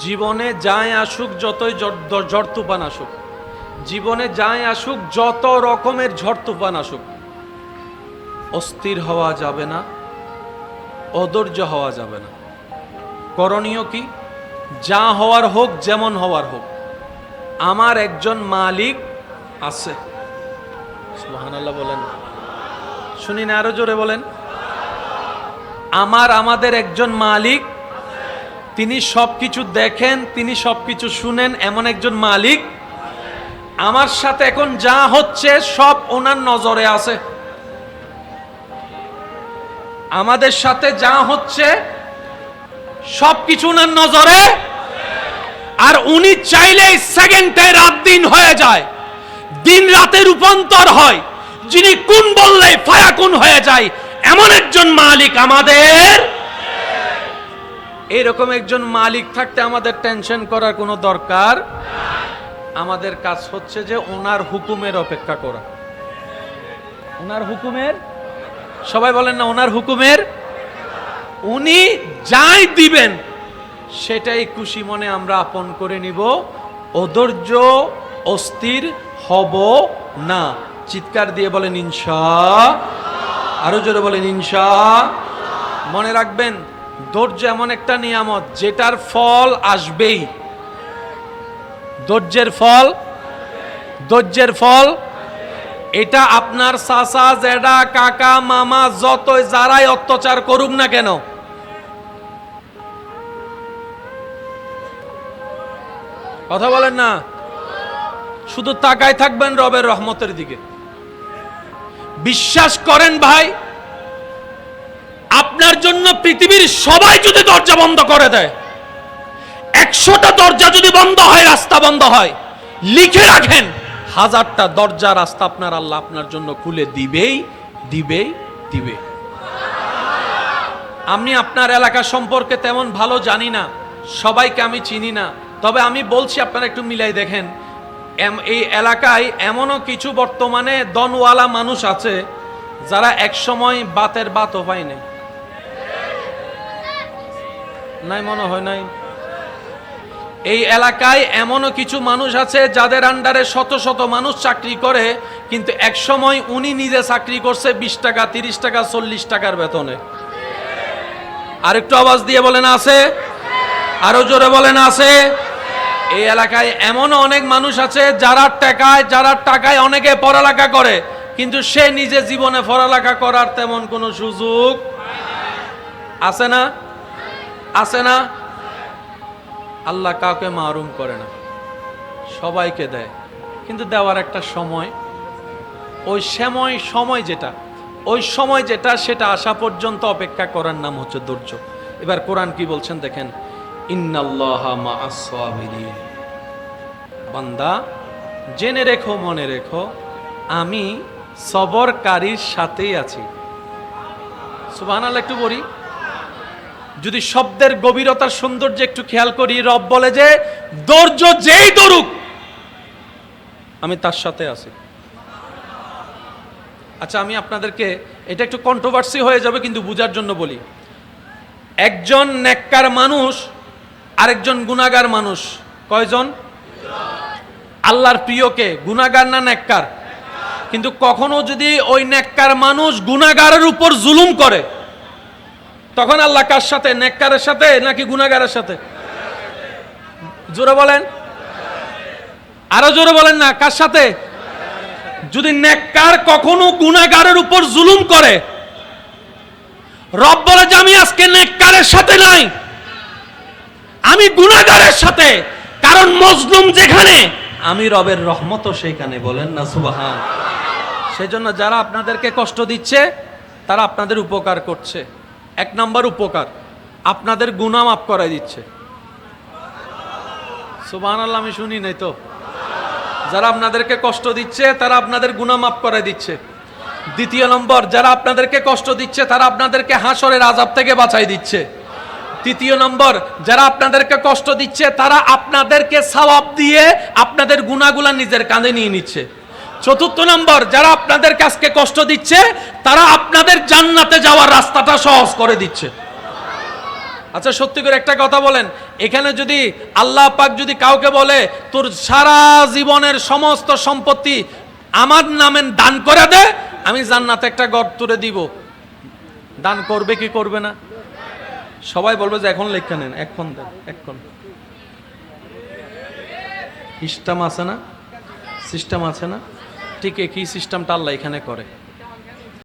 জীবনে যাই আসুক যতই ঝড়- তুফান আসুক, জীবনে যাই আসুক যত রকমের ঝড় তুফান আসুক, অস্থির হওয়া যাবে না, অধৈর্য হওয়া যাবে না। করণীয় কি? যা হওয়ার হোক, যেমন হওয়ার হোক, আমার একজন মালিক আছে। সুবহানাল্লাহ বলেন। শুনি না, আরও জোরে বলেন। আমার, আমাদের একজন মালিক তিনি সবকিছু দেখেন, তিনি সবকিছু শুনেন, এমন একজন মালিক। আমার সাথে এখন যা হচ্ছে, সব ওনার নজরে আছে। আমাদের সাথে যা হচ্ছে, সবকিছু ওনার নজরে। আর উনি চাইলে সেকেন্ডে রাত দিন হয়ে যায়, দিন রাতে রূপান্তর হয়। যিনি কোন বললে ফায়াকুন হয়ে যায়, এমন একজন মালিক আমাদের। এরকম একজন মালিক থাকতে আমাদের টেনশন করার কোনো দরকার আমাদের কাজ হচ্ছে যে ওনার হুকুমের অপেক্ষা করা। ওনার হুকুমের? সবাই বলেন না, ওনার হুকুমের? উনি যাই দিবেন, সেটাই খুশি মনে আমরা আপন করে নিব। অধৈর্য, অস্থির হব না। চিৎকার দিয়ে বলেন ইনশা, আরও জোরে বলেন ইনশা। মনে রাখবেন ধৈর্য এমন একটা নিয়ামত, যেটার ফল আসবেই। ধৈর্যের ফল? ধৈর্যের ফল? এটা আপনার চাচা জেডা কাকা, মামা, যতই যারাই অত্যাচার করুক না কেন। কথা বলেন না? শুধু তাকায় থাকবেন রবের রহমতের দিকে। বিশ্বাস করেন ভাই আপনার জন্য পৃথিবীর সবাই যদি দরজা বন্ধ করে দেয়, একশোটা দরজা যদি বন্ধ হয়, রাস্তা বন্ধ হয়, লিখে রাখেন, হাজারটা দরজা রাস্তা আপনার আল্লাহ আপনার জন্য খুলে দিবেই দিবেই, দিবে। আমি আপনার এলাকা সম্পর্কে তেমন ভালো জানি না, সবাইকে আমি চিনি না, তবে আমি বলছি আপনারা একটু মিলাই দেখেন এই এলাকায় এমনও কিছু বর্তমানে দনওয়ালা মানুষ আছে, যারা একসময় বাতের বাতও পায় নাই। নাই, মনে হয় নাই। এই এলাকায় এমনও কিছু মানুষ আছে যাদের আন্ডারে শত শত মানুষ চাকরি করে, কিন্তু এক সময় উনি নিজে চাকরি করছে বিশ টাকা, তিরিশ টাকা, চল্লিশ টাকার বেতনে। আর একটু আওয়াজ দিয়ে বলেন, আছে? আরও জোরে বলেন, আছে? এই এলাকায় এমনও অনেক মানুষ আছে যারা টাকায় যারা টাকায় অনেকে পড়ালেখা করে, কিন্তু সে নিজে জীবনে পড়ালেখা করার তেমন কোনো সুযোগ আছে না? আছে না? আল্লাহ কাউকে মারুম করে না। সবাইকে দেয়। কিন্তু দেওয়ার একটা সময়, ওই সময় সময় যেটা, ওই সময় যেটা, সেটা আসা পর্যন্ত অপেক্ষা করার নাম হচ্ছে ধৈর্য। এবার কোরআন কি বলছেন দেখেন। বান্দা, জেনে রেখো, মনে রেখো, আমি সবরকারীর সাথেই আছি। সুবহানাল্লাহ একটু বলি যদি শব্দের গভীরতার সৌন্দর্য একটু খেয়াল করি, রব বলে যে, ধৈর্য যেই দরুক আমি তার সাথে আছি। আচ্ছা আমি আপনাদেরকে, এটা একটু কন্ট্রোভার্সি হয়ে যাবে, কিন্তু বুঝার জন্য বলি। একজন নেককার মানুষ, আরেকজন গুনাগার মানুষ। কয়জন? আল্লাহর প্রিয়কে গুনাগার না নেককার কিন্তু কখনো যদি ওই নেককার মানুষ গুনাগারের উপর জুলুম করে তখন আল্লাহ কার সাথে? নেককারের সাথে নাকি গুনাগারের সাথে? জোরে বলেন। আরও জোরে বলেন না, কার সাথে? যদি নেককার কখনো গুনাগারের উপর জুলুম করে, রব বলে যে আমি আজকে নেককারের সাথে নাই। আমি গুনাগারের সাথে, কারণ মজলুম যেখানে, আমি রবের রহমত সেইখানে, বলেন না, সুবাহান। সেজন্য যারা আপনাদেরকে কষ্ট দিচ্ছে, তারা আপনাদের উপকার করছে। এক নম্বর উপকার, আপনাদের গুনাহ মাফ করাই দিচ্ছে। সুবাহান আল্লাহ আমি শুনি নাই তো। যারা আপনাদেরকে কষ্ট দিচ্ছে, তারা আপনাদের গুনাহ মাফ করাই দিচ্ছে। দ্বিতীয় নম্বর, যারা আপনাদেরকে কষ্ট দিচ্ছে, তারা আপনাদেরকে হাসরের আজাব থেকে বাঁচাই দিচ্ছে। তৃতীয় নম্বর, যারা আপনাদেরকে কষ্ট দিচ্ছে, তারা আপনাদেরকে সওয়াব দিয়ে আপনাদের গুণাগুলা নিজের কাঁধে নিয়ে নিচ্ছে। চতুর্থ নম্বর, যারা আপনাদের কাছকে কষ্ট দিচ্ছে, তারা আপনাদের জান্নাতে যাওয়ার রাস্তাটা সহজ করে দিচ্ছে। আচ্ছা সত্যি করে একটা কথা বলেন, এখানে যদি আল্লাহ পাক যদি কাউকে বলে, তোর সারা জীবনের সমস্ত সম্পত্তি আমার নামে দান করে দে, আমি জান্নাতে একটা গড় তুলে দিব। দান করবে কি করবে না? সবাই বলবে যে, এখন লেখা নেন, এখন দেন, এখন। সিস্টেম আছে না? সিস্টেম আছে না? ঠিক একই সিস্টেমটা আল্লাহ এখানে করে।